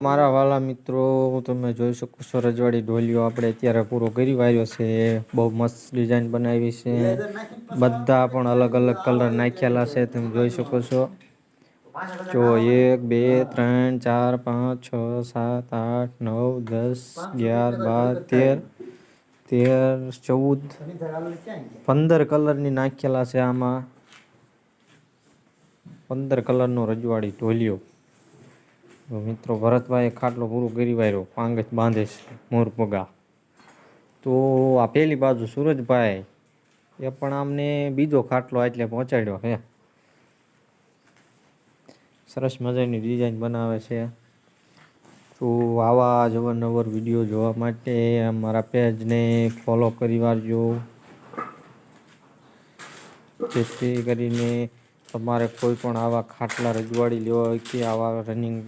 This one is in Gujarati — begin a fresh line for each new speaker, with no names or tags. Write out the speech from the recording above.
મારા વાલા મિત્રો તમે જોઈ શકો છો, રજવાડી ઢોલિયો આપણે અત્યારે પૂરો કરી વાર્યો છે. બહુ મસ્ત ડિઝાઇન બનાવી છે. બધા પણ અલગ અલગ કલર નાખેલા છે, તમે જોઈ શકો છો. જો એક, બે, ત્રણ, ચાર, પાંચ, છ, સાત, આઠ, નવ, દસ, અગિયાર, બાર, તેર તેર, ચૌદ, પંદર કલરની નાખેલા છે આમાં. પંદર કલરનો રજવાડી ઢોલિયો મિત્રો, ભરતભાઈએ ખાટલો પૂરો કરી વાર્યો પાંગ બાંધે છે, મોર તો આ પેલી બાજુ સુરજભાઈ, એ પણ આમને બીજો ખાટલો એટલે પહોંચાડ્યો હે સરસ મજાની ડિઝાઇન બનાવે છે. તો આવા જ અવારનવાર વીડિયો જોવા માટે અમારા પેજને ફોલો કરી વાળજો જેથી કરીને તમારે કોઈ પણ આવા ખાટલા રજવાડી લેવા હોય કે આવા રનિંગ